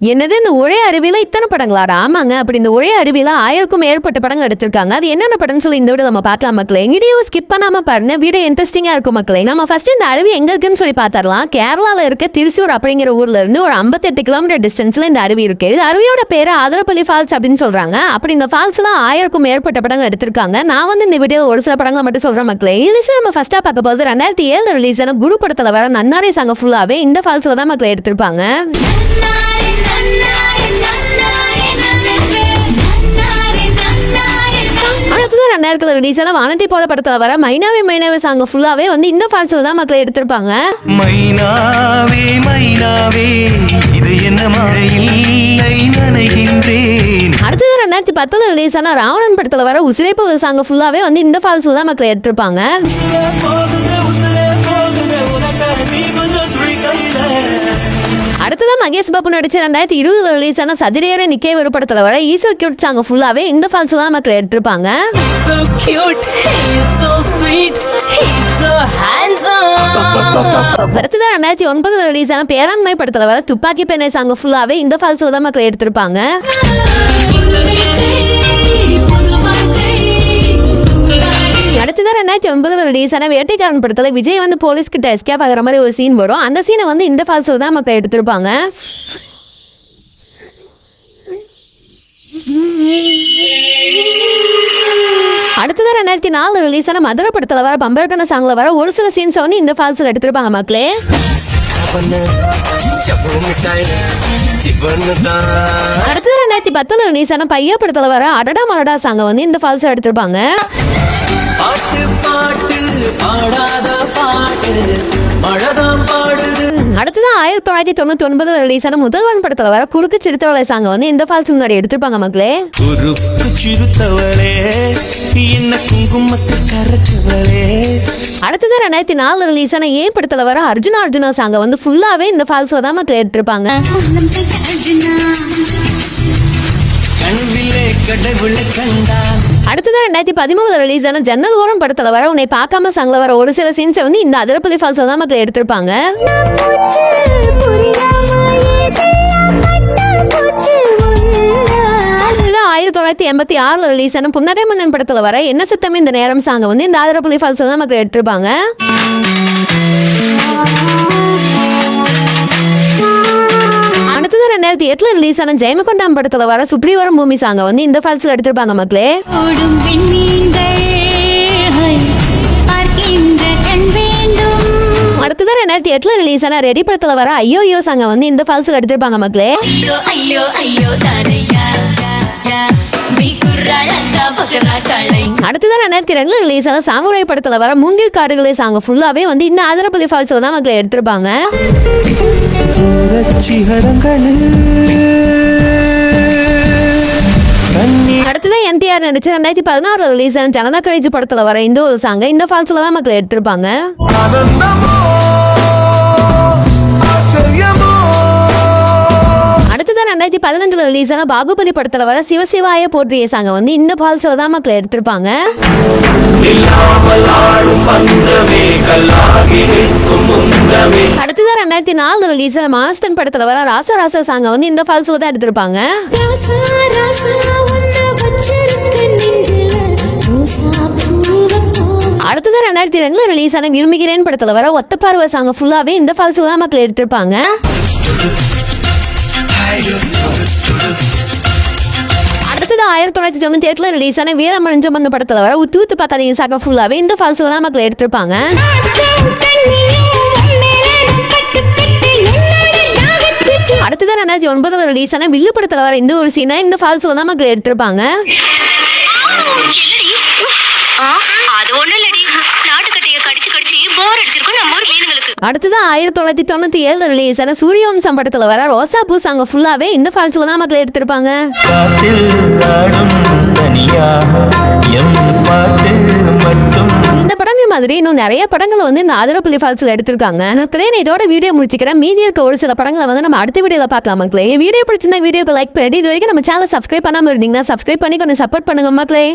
என்னது இந்த ஒரே அருவியில் இத்தனை படங்களா ஆமாங்க. அப்படி இந்த ஒரே அருவியில் ஆயிரக்கும் மேற்பட்ட படங்கள் எடுத்திருக்காங்க. அது என்னென்ன படம்னு சொல்லி இந்த வீடியோ நம்ம பார்க்கலாம் மக்களே. வீடியோ ஸ்கிப் பண்ணாம பாருங்க. வீடியோ இன்ட்ரெஸ்டிங்கா இருக்கும் மக்களே. நம்ம ஃபர்ஸ்ட் இந்த அருவி எங்க இருக்குன்னு சொல்லி பார்த்தரலாம் கேரளாவில் இருக்க திருச்சூர் அப்படிங்கிற ஊர்ல இருந்து ஒரு 58 கிலோமீட்டர் டிஸ்டன்ஸ்ல இந்த அருவி இருக்கு. இது அருவியோட பேரு ஆதரப்பள்ளி ஃபால்ஸ் அப்படின்னு சொல்றாங்க. அப்படி இந்த ஃபால்ஸ்ல ஆயிரக்கும் மேற்பட்ட படங்கள் எடுத்திருக்காங்க. நான் வந்து இந்த வீடியோ ஒரு சில படங்களை மட்டும் சொல்றேன் மக்களே. இது நம்ம ஃபர்ஸ்டா பார்க்க போது ரெண்டாயிரத்தி ஏழு ரிலீஸ் ஆன குரு படத்துல வர நன்னாரே சாங்க ஃபுல்லாவே இந்த ஃபால்ஸ்ல தான் மக்களே எடுத்திருப்பாங்க. ரெண்டாயிரத்துல ரிலீஸ் ஆன வானத்தை போல படத்துல வர மைனாவே மைனாவே சாங் ஃபுல்லாவே வந்து இந்த ஃபால்ஸ்ல தான் மக்கள் எடுத்திருப்பாங்க. மைனாவே மைனாவே இது என்ன மழையில்லை நனைகின்றேன். அடுத்தது ரெண்டாயிரத்தி பத்துல ரிலீஸ் ஆன ராவணன் படத்துல வர உசிரே போகுது சாங் ஃபுல்லாவே வந்து இந்த ஃபால்ஸ்ல தான் மக்கள் எடுத்திருப்பாங்க. மகேஷ் பாபு நடிச்ச ரெண்டாயிரத்தி இருபதுல ரிலீஸ் ஆன சதிரேற நிக்கே ஒரு படத்துல வர ஈசோ கியூட் சாங் ஃபுல்லாவே இந்த ஃபால்ஸ்ல தான் மக்கள் எடுத்திருப்பாங்க. அடுத்ததான் ரெண்டாயிரத்தி ஒன்பதுல ரிலீஸ் ஆன பேராண்மை படத்துல வர துப்பாக்கி பெண்ணை சாங் ஃபுல்லாவே இந்த ஃபால்ஸ்ல தான் மக்கள் எடுத்திருப்பாங்க. அடுத்ததான் ரெண்டாயிரத்தி ஒன்பதுல ரிலீஸ் ஆன வேட்டைக்காரன் படத்துல விஜய் வந்து போலீஸ் கிட்ட எஸ்கேப் ஆகிற மாதிரி ஒரு சீன் வரும். அந்த சீனை வந்து இந்த ஃபால்ஸ்ல தான் மக்கள் எடுத்திருப்பாங்க. அடுத்ததான் ரெண்டாயிரத்தி நாலு ரிலீஸ் ஆன மதுரை படத்துல வர பம்பர்கன சாங்ல வர ஒரு சில சீன்ஸ் வந்து இந்த ஃபால்ஸ்ல எடுத்திருப்பாங்க மக்களே. அடுத்தது ரெண்டாயிரத்தி பத்துல ரிலீஸ் பையா படத்துல வர அடடா மலடா சாங்க வந்து இந்த ஃபால்ஸ்ல எடுத்திருப்பாங்க. பாட்டு பாட்டு பாடாத பாட்டு. மழைதான் பாடுது. அடுத்ததான் ஆயிரத்தி தொள்ளாயிரத்தி தொண்ணூத்தி ஒன்பதுல ரிலீஸ் ஆன முதல்வன் படத்துல வர குறுக்கு சிறுத்தவளை சாங்க வந்து இந்த ஃபால்ஸ் முன்னாடி எடுத்திருப்பாங்க மக்களே. குறுக்கு சிறுத்தவளே என்ன குங்குமத்தை கரைச்சவளே. அடுத்தது ரெண்டாயிரத்தி நாலு ரிலீஸ் ஆன ஏன் படத்துல வர அர்ஜுனா அர்ஜுனா சாங்க வந்து ஃபுல்லாவே இந்த ஃபால்ஸ்ல தான் மக்கள் எடுத்திருப்பாங்க. உள்ளம் அடுத்தது ரெண்டாயிரத்தி பதிமூணுல ரிலீஸ் ஆன ஜன்னல் ஓரம் படத்துல வர உன்னை பார்க்காம சாங்ல வர ஒரு சில சீன்ஸை வந்து இந்த அதிரப்பள்ளி ஃபால்ஸ்ல தான் மக்கள் எடுத்திருப்பாங்க. ஆயிரத்தி தொள்ளாயிரத்தி எண்பத்தி ஆறில் ரிலீஸ் ஆன புன்னகை மன்னன் படத்தில் வர என்ன சத்தம் இந்த நேரம் சாங்க வந்து இந்த ஆதிரப்பள்ளி ஃபால்ஸ் தான் மக்கள் எடுத்திருப்பாங்க. ரெண்டாயிரத்தி எட்டுல ரிலீஸ் ஆன ஜெயமகொண்டாம் படத்துல வர சுப்ரீவரம் பூமி சாங்க வந்து இந்த ஃபால்ஸ்ல எடுத்திருப்பாங்க மக்களே. ஓடும் விண்மீன்கள் ஹை, பார்க்கின்ற கண் வேண்டும். அடுத்தது ரெண்டாயிரத்தி எட்டுல ரிலீஸ் ஆன ரெடி படத்துல வர ஐயோ ஐயோ சாங்க வந்து இந்த ஃபால்ஸ்ல எடுத்திருப்பாங்க மக்களே. ஐயோ ஐயோ ஐயோ அடுத்ததான் ரெண்டாயிரத்தி ரெண்டுல ரிலீஸ் ஆன சாமுராய் படத்துல வர முங்கில் காடுகளே சாங் ஃபுல்லாவே வந்து இந்த ஆதரப்பதி ஃபால்ஸோ தான் மக்கள் எடுத்திருப்பாங்க. அடுத்ததான் என்டிஆர் நடிச்சு ரெண்டாயிரத்தி பதினாறுல ரிலீஸ் ஆன ஜனதா கழிச்சு படத்துல வர இந்த ஒரு சாங் இந்த ஃபால்ஸ்ல தான் மக்களை எடுத்திருப்பாங்க. ரெண்டாயிரத்தி பதினஞ்சுல ரிலீஸ் ஆன பாகுபலி படத்துல வர சிவசிவாய போற்றிய சாங்க வந்து இந்த ஃபால்ஸ்ல தான் மக்கள் எடுத்திருப்பாங்க. அடுத்தது ரெண்டாயிரத்தி நாலு ரிலீஸ் ஆன மாஸ்டன் படத்துல வர ராசா ராசா சாங்க வந்து இந்த ஃபால்ஸ்ல தான் எடுத்திருப்பாங்க. ராசா ராசா உன்னை வச்சிருக்க நெஞ்சில ரோசா பூவை போ. அடுத்தது ரெண்டாயிரத்தி ரெண்டுல ரிலீஸ் ஆன விரும்புகிறேன் படத்துல வர ஒத்த பார்வை சாங்க ஃபுல்லாவே இந்த ஃபால்ஸ்ல தான் மக்கள் எடுத்திருப்பாங்க. அடுத்தது ஆயிரத்தி தொள்ளாயிரத்தி தொண்ணூற்றி எட்டில் ரிலீஸ் ஆன வீரமணிஞ்சமன் படத்துல வர உத்து உத்து பார்க்காதீங்க சாங்க ஃபுல்லாகவே இந்த ஃபால்ஸ்ல தான் மக்கள் எடுத்திருப்பாங்க. அடுத்தது ரெண்டாயிரத்தி ஒன்பதுல ரிலீஸ் ஆன வில்லு படத்துல வர இந்த ஒரு சீனை இந்த ஃபால்ஸ்ல தான் மக்கள் எடுத்திருப்பாங்க. அது ஒண்ணும் இல்லடி. ஊர் மீனுங்களுக்கு அடுத்தது ஆயிரத்தி தொள்ளாயிரத்தி தொண்ணூத்தி ஏழுல ரிலீஸ் ஆன சூரியவம்சம் படத்துல வர ரோசா பூ சாங்க ஃபுல்லாவே இந்த ஃபால்ஸ்ல தான் மக்கள் எடுத்திருப்பாங்க. இந்த படங்கள் மாதிரி இன்னும் நிறைய படங்கள் வந்து இந்த ஆதிரப்பள்ளி ஃபால்ஸ்ல எடுத்திருக்காங்க. நான் இதோட வீடியோ முடிச்சுக்கிறேன். மீதி இருக்க ஒரு சில படங்களை வந்து நம்ம அடுத்த வீடியோல பார்க்கலாம் மக்களே. வீடியோ பிடிச்சிருந்தா வீடியோக்கு லைக் பண்ணி இது வரைக்கும் நம்ம சேனல் சப்ஸ்கிரைப் பண்ணாம இருந்தீங்கன்னா சப்ஸ்கிரைப் பண்ணி கொஞ்சம் சப்போர்ட் பண்ணுங்க மக்களே.